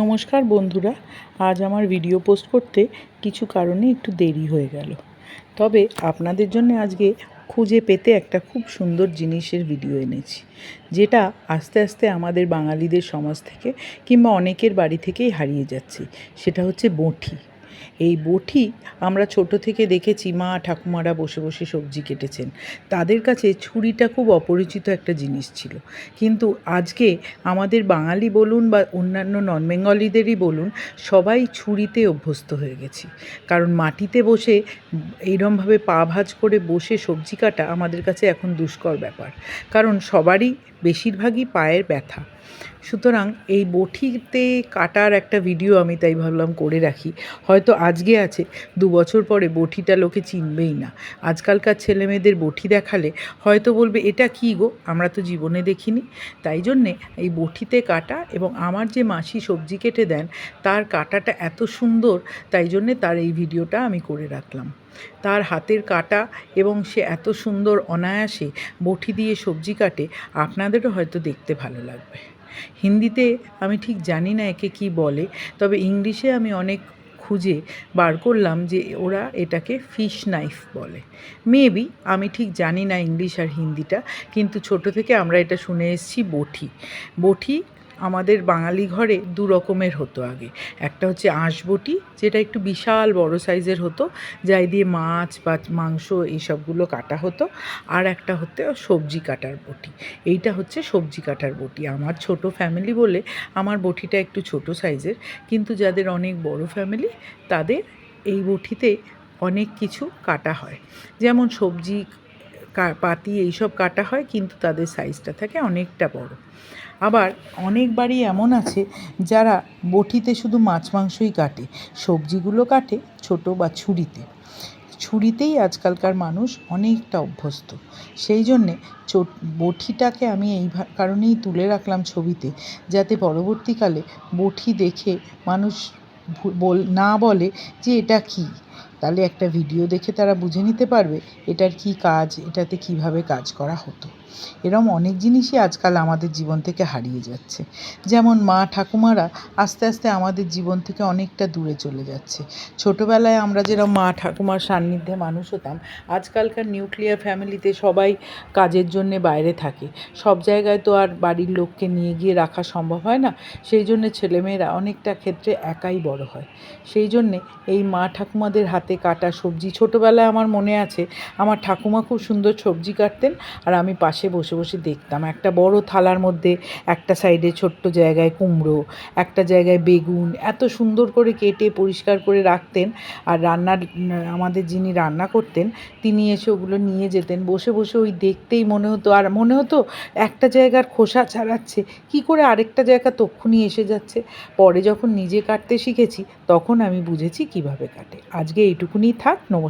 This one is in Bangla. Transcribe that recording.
নমস্কার বন্ধুরা, আজ আমার ভিডিও পোস্ট করতে কিছু কারণে একটু দেরি হয়ে গেল। তবে আপনাদের জন্য আজকে খুঁজে পেতে একটা খুব সুন্দর জিনিসের ভিডিও এনেছি, যেটা আস্তে আস্তে আমাদের বাঙালিদের সমাজ থেকে কিংবা অনেকের বাড়ি থেকেই হারিয়ে যাচ্ছে। সেটা হচ্ছে বঁটি এই বটি আমরা ছোট থেকে দেখেছি, মা ঠাকুমারা বসে বসে সবজি কেটেছেন। তাদের কাছে ছুরিটা খুব অপরিচিত একটা জিনিস ছিল। কিন্তু আজকে আমাদের বাঙালি বলুন বা অন্যান্য নন বেঙ্গলিদেরই বলুন, সবাই ছুরিতে অভ্যস্ত হয়ে গেছি। কারণ মাটিতে বসে, এইরমভাবে পা ভাজ করে বসে সবজি কাটা আমাদের কাছে এখন দুষ্কর ব্যাপার। কারণ সবারই বেশিরভাগই পায়ের ব্যথা। সুতরাং এই বটিতে কাটার একটা ভিডিও আমি তাই ভাবলাম করে রাখি। হয়তো আজকে আছে, দু বছর পরে বটিটা লোকে চিনবেই না। আজকালকার ছেলেমেয়েদের বটি দেখালে হয়তো বলবে, এটা কী গো? আমরা তো জীবনে দেখিনি। তাই জন্যে এই বটিতে কাটা এবং আমার যে মাসি সবজি কেটে দেন, তার কাটাটা এত সুন্দর, তাই জন্যে তার এই ভিডিওটা আমি করে রাখলাম। তার হাতের কাটা এবং সে এত সুন্দর অনায়াসে বটি দিয়ে সবজি কাটে, আপনাদেরও হয়তো দেখতে ভালো লাগবে। হিন্দিতে আমি ঠিক জানি না একে কি বলে, তবে ইংলিশে আমি অনেক খুঁজে বার করলাম যে ওরা এটাকে ফিশ নাইফ বলে। মেবি আমি ঠিক জানি না ইংলিশ আর হিন্দিটা, কিন্তু ছোট থেকে আমরা এটা শুনে এসেছি বঠি। বটি আমাদের বাঙালি ঘরে দু রকমের হতো আগে। একটা হচ্ছে আঁশবটি, যেটা একটু বিশাল বড় সাইজের হতো, যাই দিয়ে মাছ বা মাংস এইসবগুলো কাটা হতো। আর একটা হতে সবজি কাটার বটি। এইটা হচ্ছে সবজি কাটার বটি। আমার ছোট ফ্যামিলি বলে আমার বটিটা একটু ছোট সাইজের, কিন্তু যাদের অনেক বড় ফ্যামিলি, তাদের এই বটিতে অনেক কিছু কাটা হয়। যেমন সবজি পাতি এইসব কাটা হয়, কিন্তু তাদের সাইজটা থাকে অনেকটা বড়। আবার অনেক বাড়ি এমন আছে যারা বটিতে শুধু মাছ মাংসই কাটে, সবজিগুলো কাটে ছোট বা ছুরিতে। ছুরিতেই আজকালকার মানুষ অনেকটা অভ্যস্ত। সেই জন্যে বটিটাকে আমি এই কারণেই তুলে রাখলাম ছবিতে, যাতে পরবর্তীকালে বটি দেখে মানুষ বল, না বলে যে এটা কী। তাহলে একটা ভিডিও দেখে তারা বুঝে নিতে পারবে এটার কী কাজ, এটাতে কীভাবে কাজ করা হতো। এরম অনেক জিনিসই আজকাল আমাদের জীবন থেকে হারিয়ে যাচ্ছে। যেমন মা ঠাকুমারা আস্তে আস্তে আমাদের জীবন থেকে অনেকটা দূরে চলে যাচ্ছে। ছোটোবেলায় আমরা যেরকম মা ঠাকুমার সান্নিধ্যে মানুষ হতাম, আজকালকার নিউক্লিয়ার ফ্যামিলিতে সবাই কাজের জন্যে বাইরে থাকে। সব জায়গায় তো আর বাড়ির লোককে নিয়ে গিয়ে রাখা সম্ভব হয় না। সেই জন্যে ছেলেমেয়েরা অনেকটা ক্ষেত্রে একাই বড় হয়। সেই জন্যে এই মা ঠাকুমাদের হাতে কাটা সবজি, ছোটোবেলায় আমার মনে আছে, আমার ঠাকুমা খুব সুন্দর সবজি কাটতেন আর আমি পাশে বসে বসে দেখতাম। একটা বড় থালার মধ্যে, একটা সাইডে ছোট্ট জায়গায় কুমড়ো, একটা জায়গায় বেগুন, এত সুন্দর করে কেটে পরিষ্কার করে রাখতেন। আর রান্নার, আমাদের যিনি রান্না করতেন, তিনি এসে ওগুলো নিয়ে যেতেন। বসে বসে ওই দেখতেই মনে হতো, আর মনে হতো একটা জায়গার খোসা ছাড়াচ্ছে, কি করে আরেকটা জায়গা তক্ষুনি এসে যাচ্ছে। পরে যখন নিজে কাটতে শিখেছি, তখন আমি বুঝেছি কীভাবে কাটে। আজকে এইটুকুনি থাক, নমস্কার।